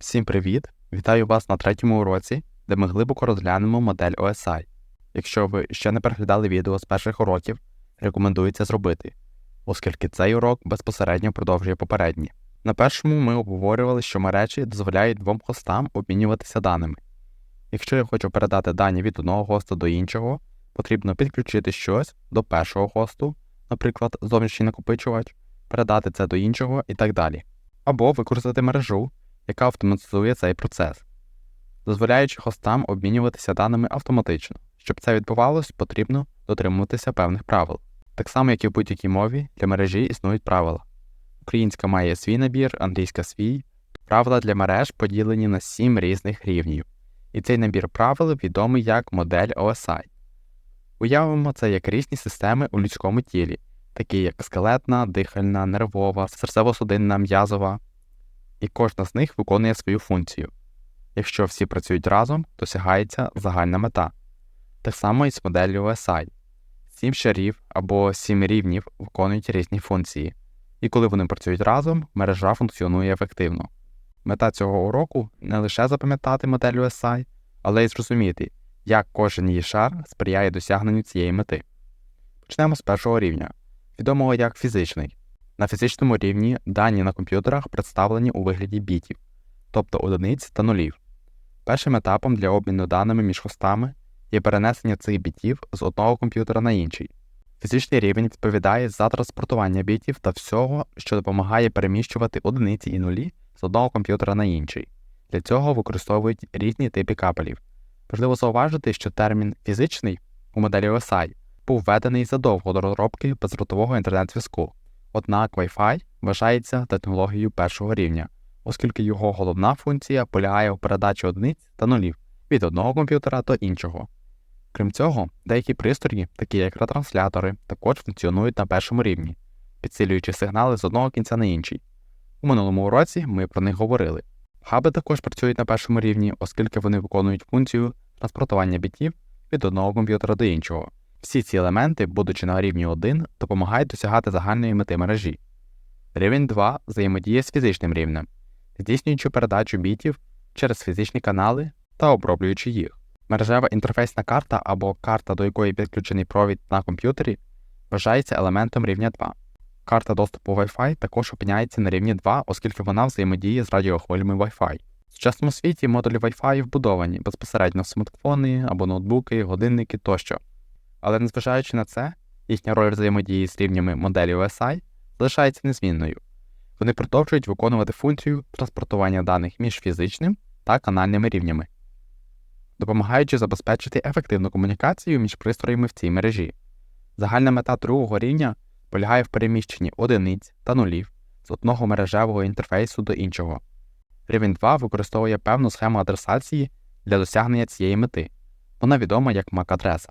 Всім привіт! Вітаю вас на третьому уроці, де ми глибоко розглянемо модель OSI. Якщо ви ще не переглядали відео з перших уроків, рекомендується зробити, оскільки цей урок безпосередньо продовжує попередні. На першому ми обговорювали, що мережі дозволяють двом хостам обмінюватися даними. Якщо я хочу передати дані від одного хоста до іншого, потрібно підключити щось до першого хосту, наприклад, зовнішній накопичувач, передати це до іншого і так далі. Або використати мережу, яка автоматизує цей процес, дозволяючи хостам обмінюватися даними автоматично. Щоб це відбувалось, потрібно дотримуватися певних правил. Так само, як і в будь-якій мові, для мережі існують правила. Українська має свій набір, англійська свій. Правила для мереж поділені на сім різних рівнів, і цей набір правил відомий як модель OSI. Уявимо це як різні системи у людському тілі, такі як скелетна, дихальна, нервова, серцево-судинна, м'язова, і кожна з них виконує свою функцію. Якщо всі працюють разом, досягається загальна мета. Так само і з моделлю OSI. Сім шарів або сім рівнів виконують різні функції, і коли вони працюють разом, мережа функціонує ефективно. Мета цього уроку не лише запам'ятати модель OSI, але й зрозуміти, як кожен її шар сприяє досягненню цієї мети. Почнемо з першого рівня, відомого як фізичний. На фізичному рівні дані на комп'ютерах представлені у вигляді бітів, тобто одиниць та нулів. Першим етапом для обміну даними між хостами є перенесення цих бітів з одного комп'ютера на інший. Фізичний рівень відповідає за транспортування бітів та всього, що допомагає переміщувати одиниці і нулі з одного комп'ютера на інший. Для цього використовують різні типи капелів. Важливо зауважити, що термін фізичний у моделі OSI був введений задовго до розробки безротового інтернет-зв'язку. Однак Wi-Fi вважається технологією першого рівня, оскільки його головна функція полягає у передачі одиниць та нулів від одного комп'ютера до іншого. Крім цього, деякі пристрої, такі як ретранслятори, також функціонують на першому рівні, підсилюючи сигнали з одного кінця на інший. У минулому уроці ми про них говорили. Хаби також працюють на першому рівні, оскільки вони виконують функцію транспортування бітів від одного комп'ютера до іншого. Всі ці елементи, будучи на рівні 1, допомагають досягати загальної мети мережі. Рівень 2 взаємодіє з фізичним рівнем, здійснюючи передачу бітів через фізичні канали та оброблюючи їх. Мережева інтерфейсна карта або карта, до якої підключений провід на комп'ютері, вважається елементом рівня 2. Карта доступу Wi-Fi також опиняється на рівні 2, оскільки вона взаємодіє з радіохвилями Wi-Fi. В сучасному світі модулі Wi-Fi вбудовані безпосередньо в смартфони або ноутбуки, годинники тощо. Але незважаючи на це, їхня роль взаємодії з рівнями моделі OSI залишається незмінною. Вони продовжують виконувати функцію транспортування даних між фізичним та канальними рівнями, допомагаючи забезпечити ефективну комунікацію між пристроями в цій мережі. Загальна мета другого рівня полягає в переміщенні одиниць та нулів з одного мережевого інтерфейсу до іншого. Рівень 2 використовує певну схему адресації для досягнення цієї мети. Вона відома як MAC-адреса.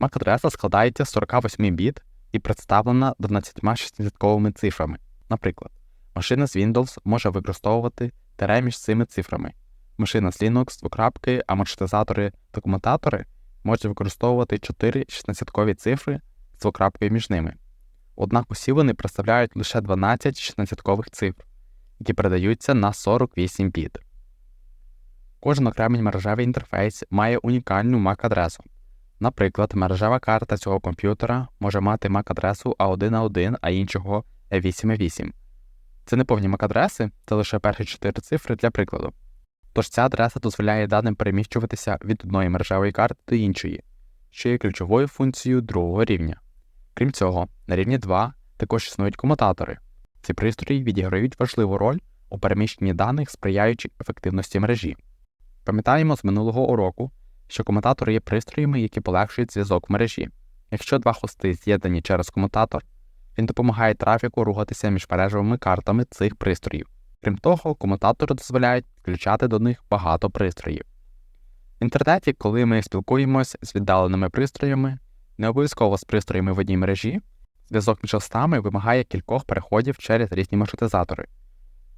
MAC-адреса складається з 48 біт і представлена 12 шістдесятковими цифрами. Наприклад, машина з Windows може використовувати тире між цими цифрами. Машина з Linux, двокрапки, а маршрутизатори та комутатори можуть використовувати 4 16-кові цифри з двокрапкою між ними. Однак усі вони представляють лише 12 16-кових цифр, які передаються на 48 біт. Кожен окремий мережевий інтерфейс має унікальну MAC-адресу. Наприклад, мережева карта цього комп'ютера може мати MAC-адресу A1A1, а іншого E8A8. Це не повні MAC-адреси, це лише перші 4 цифри для прикладу. Тож ця адреса дозволяє даним переміщуватися від одної мережевої карти до іншої, що є ключовою функцією другого рівня. Крім цього, на рівні 2 також існують комутатори. Ці пристрої відіграють важливу роль у переміщенні даних, сприяючи ефективності мережі. Пам'ятаємо з минулого уроку, що комутатори є пристроями, які полегшують зв'язок в мережі. Якщо два хости з'єднані через комутатор, він допомагає трафіку рухатися між мережевими картами цих пристроїв. Крім того, комутатори дозволяють підключати до них багато пристроїв. В інтернеті, коли ми спілкуємося з віддаленими пристроями, не обов'язково з пристроями в одній мережі, зв'язок між хостами вимагає кількох переходів через різні маршрутизатори.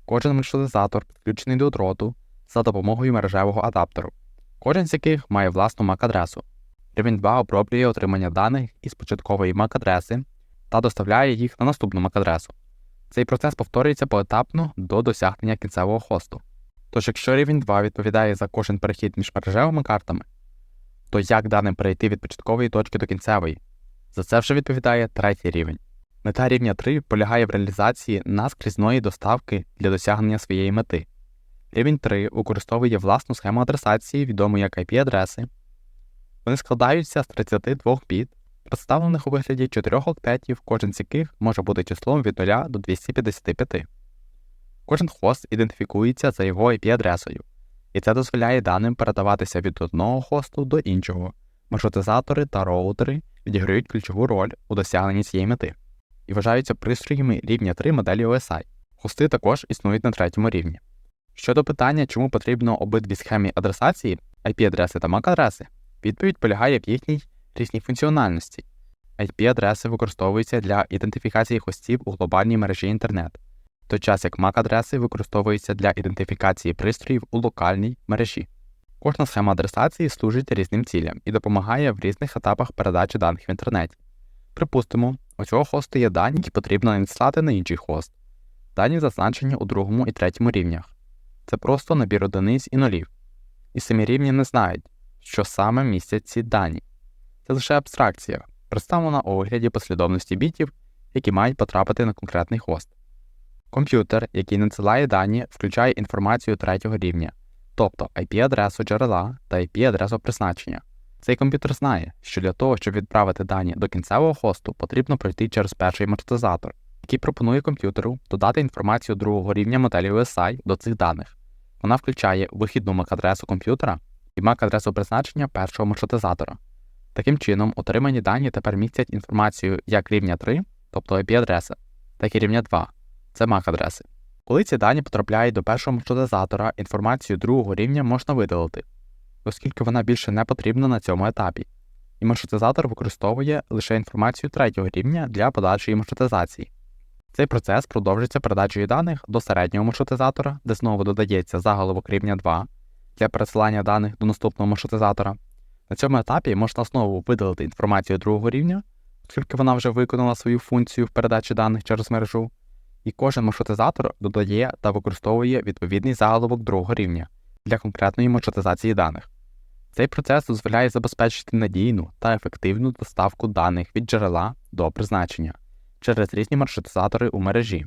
Кожен маршрутизатор підключений до дроту за допомогою мережевого адаптеру кожен з яких має власну MAC-адресу. Рівень 2 оброблює отримання даних із початкової MAC-адреси та доставляє їх на наступну MAC-адресу. Цей процес повторюється поетапно до досягнення кінцевого хосту. Тож, якщо рівень 2 відповідає за кожен перехід між мережевими картами, то як даним перейти від початкової точки до кінцевої? За це вже відповідає третій рівень. Мета рівня 3 полягає в реалізації наскрізної доставки для досягнення своєї мети. Рівень 3 використовує власну схему адресації, відому як IP-адреси. Вони складаються з 32 біт, представлених у вигляді 4 октетів, кожен з яких може бути числом від 0 до 255. Кожен хост ідентифікується за його IP-адресою, і це дозволяє даним передаватися від одного хосту до іншого. Маршрутизатори та роутери відіграють ключову роль у досягненні цієї мети і вважаються пристроями рівня 3 моделі OSI. Хости також існують на третьому рівні. Щодо питання, чому потрібно обидві схеми адресації, IP-адреси та MAC-адреси, відповідь полягає в їхній різній функціональності. IP-адреси використовуються для ідентифікації хостів у глобальній мережі інтернет, в той час як MAC-адреси використовуються для ідентифікації пристроїв у локальній мережі. Кожна схема адресації служить різним цілям і допомагає в різних етапах передачі даних в інтернеті. Припустимо, у цього хосту є дані, які потрібно надіслати на інший хост. Дані зазначені у другому і третьому рівнях. Це просто набір одиниць і нулів. І самі рівні не знають, що саме містять ці дані. Це лише абстракція, представлена у вигляді послідовності бітів, які мають потрапити на конкретний хост. Комп'ютер, який надсилає дані, включає інформацію третього рівня, тобто IP-адресу джерела та IP-адресу призначення. Цей комп'ютер знає, що для того, щоб відправити дані до кінцевого хосту, потрібно пройти через перший маршрутизатор, який пропонує комп'ютеру додати інформацію другого рівня моделі OSI до цих даних. Вона включає вихідну MAC-адресу комп'ютера і MAC-адресу призначення першого маршрутизатора. Таким чином, отримані дані тепер містять інформацію як рівня 3, тобто IP-адреси, так і рівня 2 це MAC-адреси. Коли ці дані потрапляють до першого маршрутизатора, інформацію другого рівня можна видалити, оскільки вона більше не потрібна на цьому етапі, і маршрутизатор використовує лише інформацію третього рівня для подальшої маршрутизації. Цей процес продовжується передачею даних до середнього маршрутизатора, де знову додається заголовок рівня 2 для пересилання даних до наступного маршрутизатора. На цьому етапі можна знову видалити інформацію другого рівня, оскільки вона вже виконала свою функцію в передачі даних через мережу, і кожен маршрутизатор додає та використовує відповідний заголовок другого рівня для конкретної маршрутизації даних. Цей процес дозволяє забезпечити надійну та ефективну доставку даних від джерела до призначення через різні маршрутизатори у мережі.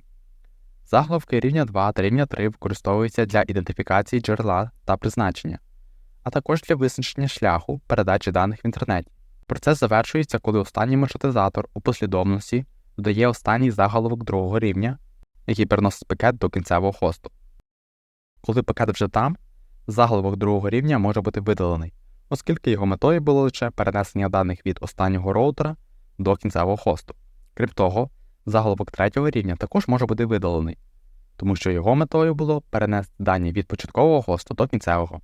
Заголовки рівня 2 та рівня 3 використовуються для ідентифікації джерела та призначення, а також для визначення шляху передачі даних в інтернеті. Процес завершується, коли останній маршрутизатор у послідовності додає останній заголовок другого рівня, який переносить пакет до кінцевого хосту. Коли пакет вже там, заголовок другого рівня може бути видалений, оскільки його метою було лише перенесення даних від останнього роутера до кінцевого хосту. Крім того, заголовок третього рівня також може бути видалений, тому що його метою було перенести дані від початкового хосту до кінцевого.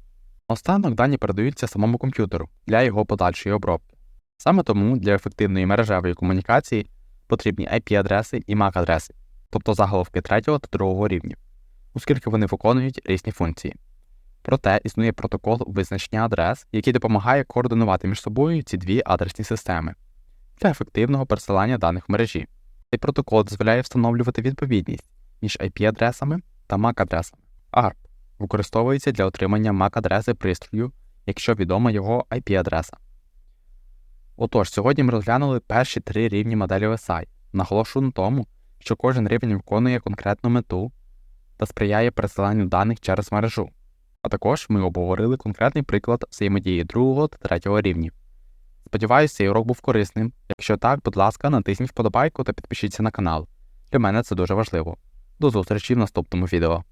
Останок дані передаються самому комп'ютеру для його подальшої обробки. Саме тому для ефективної мережевої комунікації потрібні IP-адреси і MAC-адреси, тобто заголовки третього та другого рівнів, оскільки вони виконують різні функції. Проте існує протокол визначення адрес, який допомагає координувати між собою ці дві адресні системи для ефективного пересилання даних в мережі. Цей протокол дозволяє встановлювати відповідність між IP-адресами та MAC-адресами. ARP використовується для отримання MAC-адреси пристрою, якщо відома його IP-адреса. Отож, сьогодні ми розглянули перші три рівні моделі OSI, наголошую на тому, що кожен рівень виконує конкретну мету та сприяє пересиланню даних через мережу. А також ми обговорили конкретний приклад взаємодії другого та третього рівнів. Сподіваюся, цей урок був корисним. Якщо так, будь ласка, натисніть вподобайку та підпишіться на канал. Для мене це дуже важливо. До зустрічі в наступному відео.